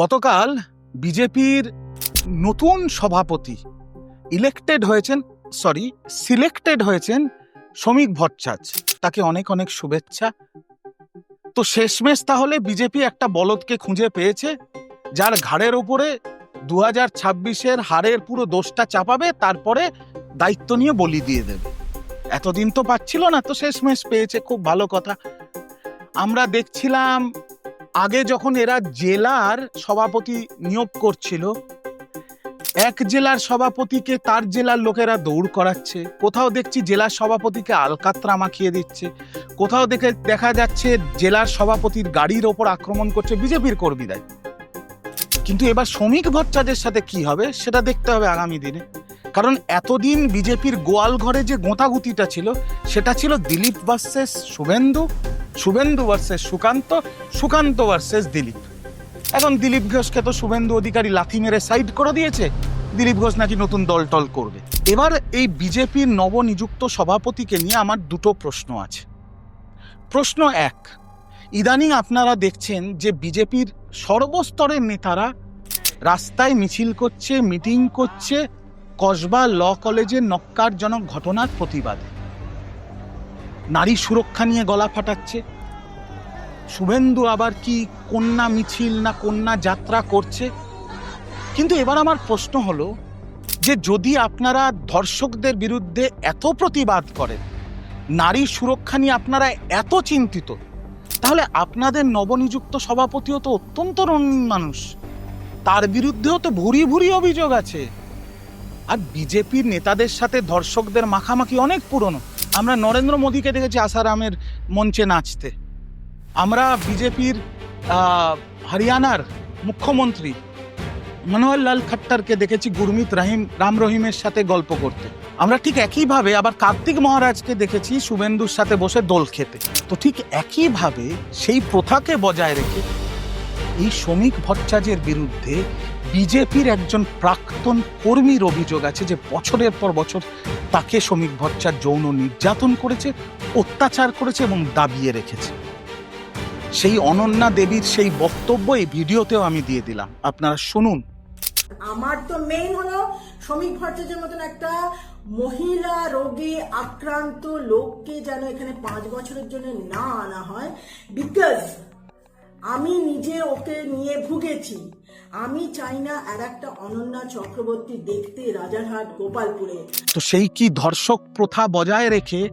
গতকাল বিজেপির নতুন সভাপতি ইলেক্টেড হয়েছেন সরি সিলেক্টেড হয়েছেন শ্রমিক ভট্টাচার্য। তাকে অনেক অনেক শুভেচ্ছা। তো শেষমেশ তাহলে বিজেপি একটা বলদকে খুঁজে পেয়েছে, যার ঘাড়ের ওপরে দু হাজার ছাব্বিশের হারের পুরো দোষটা চাপাবে, তারপরে দায়িত্ব নিয়ে বলি দিয়ে দেবে। এতদিন তো পাচ্ছিল না, তো শেষমেশ পেয়েছে, খুব ভালো কথা। আমরা দেখছিলাম আগে যখন এরা জেলার সভাপতি নিয়োগ করছিল, এক জেলার সভাপতিকে তার জেলার লোকেরা দৌড় করাচ্ছে। কোথাও দেখছি জেলার সভাপতিকে আলকাত্রা মাখিয়ে দিচ্ছে। কোথাও দেখে দেখা যাচ্ছে জেলার সভাপতির গাড়ির ওপর আক্রমণ করছে বিজেপির কর্মীরা কিন্তু এবার শ্রমিক ভট্টাচার্যের সাথে কি হবে, সেটা দেখতে হবে আগামী দিনে। কারণ এতদিন বিজেপির গোয়াল ঘরে যে গোঁতাগুতিটা ছিল, সেটা ছিল Dilip versus Suvendu Suvendu versus Sukanta Sukanta versus Dilip. এখন দিলীপ ঘোষকে তো শুভেন্দু অধিকারী লাথি মেরে সাইড করে দিয়েছে। দিলীপ ঘোষ নাকি নতুন দল টল করবে। এবার এই বিজেপির নবনিযুক্ত সভাপতিকে নিয়ে আমার দুটো প্রশ্ন আছে। প্রশ্ন এক, ইদানিং আপনারা দেখছেন যে বিজেপির সর্বস্তরের নেতারা রাস্তায় মিছিল করছে, মিটিং করছে, কসবা ল কলেজের নক্কারজনক ঘটনার প্রতিবাদে। নারী সুরক্ষা নিয়ে গলা ফাটাচ্ছে। শুভেন্দু আবার কি কন্যা মিছিল না কন্যা যাত্রা করছে? কিন্তু এবার আমার প্রশ্ন হলো যে যদি আপনারা ধর্ষকদের বিরুদ্ধে এত প্রতিবাদ করেন, নারী সুরক্ষা নিয়ে আপনারা এত চিন্তিত, তাহলে আপনাদের নবনিযুক্ত সভাপতিও তো অত্যন্ত রঙিন মানুষ। তার বিরুদ্ধেও তো ভুরি ভুরি অভিযোগ আছে। আর বিজেপির নেতাদের সাথে ধর্ষকদের মাখামাখি অনেক পুরনো। আমরা নরেন্দ্র মোদীকে দেখেছি আসারামের মঞ্চে নাচতে। আমরা বিজেপির হরিয়ানার মুখ্যমন্ত্রী মনোহর লাল খট্টারকে দেখেছি গুরমিত রাহিম, রাম রহিমের সাথে গল্প করতে। আমরা ঠিক একইভাবে আবার কার্তিক মহারাজকে দেখেছি শুভেন্দুর সাথে বসে দোল খেতে। তো ঠিক একইভাবে সেই প্রথাকে বজায় রেখে এই শ্রমিক ভট্টাচার্যের বিরুদ্ধে বিজেপির একজন প্রাক্তন কর্মীর অভিযোগ আছে যে বছরের পর বছর তাকে শ্রমিক ভট্টাচার্য যৌন নির্যাতন করেছে, অত্যাচার করেছে এবং দাবিয়ে রেখেছে। সেই অনন্যা দেবীর সেই বক্তব্য এই ভিডিওতেও আমি দিয়ে দিলাম। আপনারা শুনুন। আমার তো মেইন হলো শ্রমিক ভট্টাচার্যের মতন একটা মহিলা রোগে আক্রান্ত লোককে যেন এখানে পাঁচ বছরের জন্য না আনা হয় বিকজ আমি নিজে ওকে নিয়ে ভুগেছি। আমি চাই না আর একটা অনন্যা চক্রবর্তী দেখতে রাজারহাট, গোপালপুরে। তো সেই কি ধর্ষক প্রথা বজায় রেখে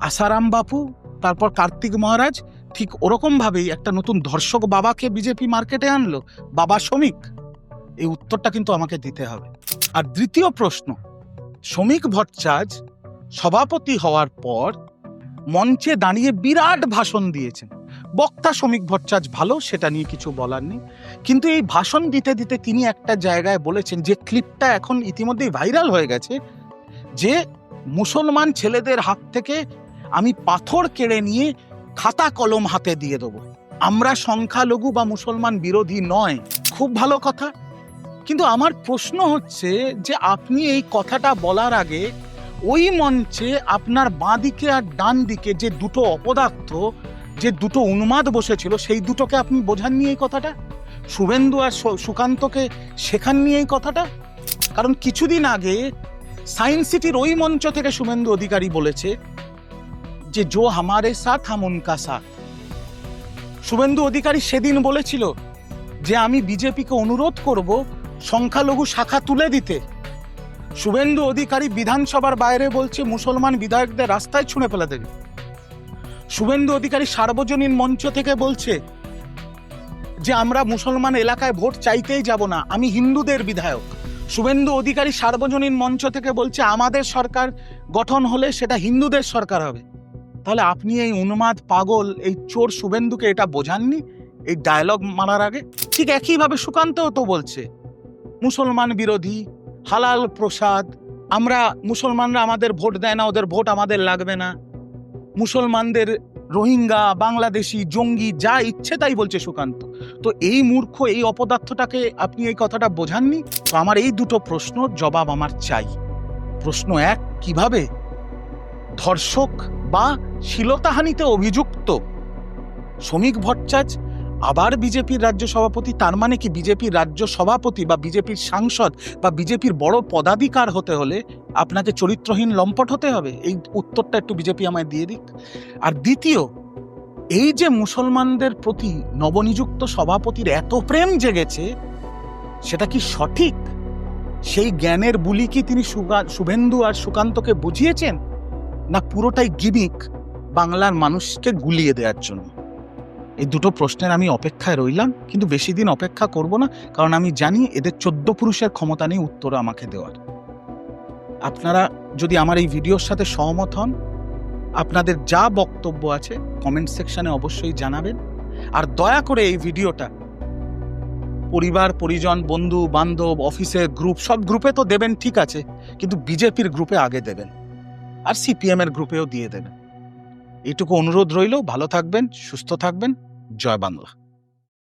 আসারাম বাপু, তারপর কার্তিক মহারাজ, ঠিক ওরকম ভাবেই একটা নতুন ধর্ষক বাবাকে বিজেপি মার্কেটে আনলো? বাবা শ্রমিক? এই উত্তরটা কিন্তু আমাকে দিতে হবে। আর দ্বিতীয় প্রশ্ন, শ্রমিক ভট্টাচার্য সভাপতি হওয়ার পর মঞ্চে দাঁড়িয়ে বিরাট ভাষণ দিয়েছেন। বক্তা শ্রমিক ভট্টাচার্য ভালো, সেটা নিয়ে কিছু বলার নেই। কিন্তু এই ভাষণ দিতে দিতে তিনি একটা জায়গায় বলেছেন, যে ক্লিপটা এখন ইতিমধ্যেই ভাইরাল হয়ে গেছে, যে মুসলমান ছেলেদের হাত থেকে আমি পাথর কেড়ে নিয়ে খাতা কলম হাতে দিয়ে দেবো। আমরা সংখ্যালঘু বা মুসলমান বিরোধী নয়, খুব ভালো কথা। কিন্তু আমার প্রশ্ন হচ্ছে যে আপনি এই কথাটা বলার আগে ওই মঞ্চে আপনার বাঁ দিকে আর ডান দিকে যে দুটো অপদার্থ যে দুটো উন্মাদ বসেছিল, সেই দুটোকে আপনি বোঝাননি এই কথাটা? শুভেন্দু আর সুকান্তকে শেখাননি এই কথাটা? কারণ কিছুদিন আগে সায়েন্স সিটির ওই মঞ্চ থেকে শুভেন্দু অধিকারী বলেছে যে, জো হামারে সাথ, হাম উনকা সাথ। শুভেন্দু অধিকারী সেদিন বলেছিল যে, আমি বিজেপিকে অনুরোধ করব সংখ্যালঘু শাখা তুলে দিতে। শুভেন্দু অধিকারী বিধানসভার বাইরে বলছে, মুসলমান বিধায়কদের রাস্তায় ছুঁড়ে ফেলে দেবে। শুভেন্দু অধিকারী সার্বজনীন মঞ্চ থেকে বলছে যে আমরা মুসলমান এলাকায় ভোট চাইতেই যাব না, আমি হিন্দুদের বিধায়ক। শুভেন্দু অধিকারী সার্বজনীন মঞ্চ থেকে বলছে, আমাদের সরকার গঠন হলে সেটা হিন্দুদের সরকার হবে। তাহলে আপনি এই উন্মাদ, পাগল, এই চোর শুভেন্দুকে এটা বোঝাননি? এই ডায়লগ মারার আগে? ঠিক একইভাবে সুকান্তও তো বলছে, মুসলমান বিরোধী, হালাল প্রসাদ, আমরা মুসলমানরা আমাদের ভোট দেয় না, ওদের ভোট আমাদের লাগবে না। মুসলমানদের রোহিঙ্গা, বাংলাদেশি, জঙ্গি, যা ইচ্ছে তাই বলছে সুকান্ত। তো এই মূর্খ, এই অপদার্থটাকে আপনি এই কথাটা বোঝাননি? তো আমার এই দুটো প্রশ্ন জবাব আমার চাই। প্রশ্ন এক, কীভাবে ধর্ষক বা শিলতাহানিতে অভিযুক্ত শ্রমিক ভট্টাচার্য আবার বিজেপির রাজ্য সভাপতি, তার মানে কি বিজেপির রাজ্য সভাপতি বা বিজেপির সাংসদ বা বিজেপির বড় পদাধিকার হতে হলে আপনাকে চরিত্রহীন লম্পট হতে হবে? এই উত্তরটা একটু বিজেপি আমায় দিয়ে দিক। আর দ্বিতীয়, এই যে মুসলমানদের প্রতি নবনিযুক্ত সভাপতির এত প্রেম জেগেছে, সেটা কি সঠিক? সেই জ্ঞানের বুলি কি তিনি শুভেন্দু আর সুকান্তকে বুঝিয়েছেন? না পুরোটাই গিমিক বাংলার মানুষকে গুলিয়ে দেওয়ার জন্য? এই দুটো প্রশ্নের আমি অপেক্ষায় রইলাম, কিন্তু বেশি দিন অপেক্ষা করব না, কারণ আমি জানি এদের চোদ্দ পুরুষের ক্ষমতা নেই উত্তর আমাকে দেওয়ার। আপনারা যদি আমার এই ভিডিওর সাথে সহমত হন, আপনাদের যা বক্তব্য আছে কমেন্ট সেকশনে অবশ্যই জানাবেন। আর দয়া করে এই ভিডিওটা পরিবার, পরিজন, বন্ধু, বান্ধব, অফিসের গ্রুপ, সব গ্রুপে তো দেবেন, ঠিক আছে, কিন্তু বিজেপির গ্রুপে আগে দেবেন। আর সিপিএম এর গ্রুপেও দিয়ে দেবেন। এইটুকু অনুরোধ রইল ভালো থাকবেন সুস্থ থাকবেন জয় বাংলা।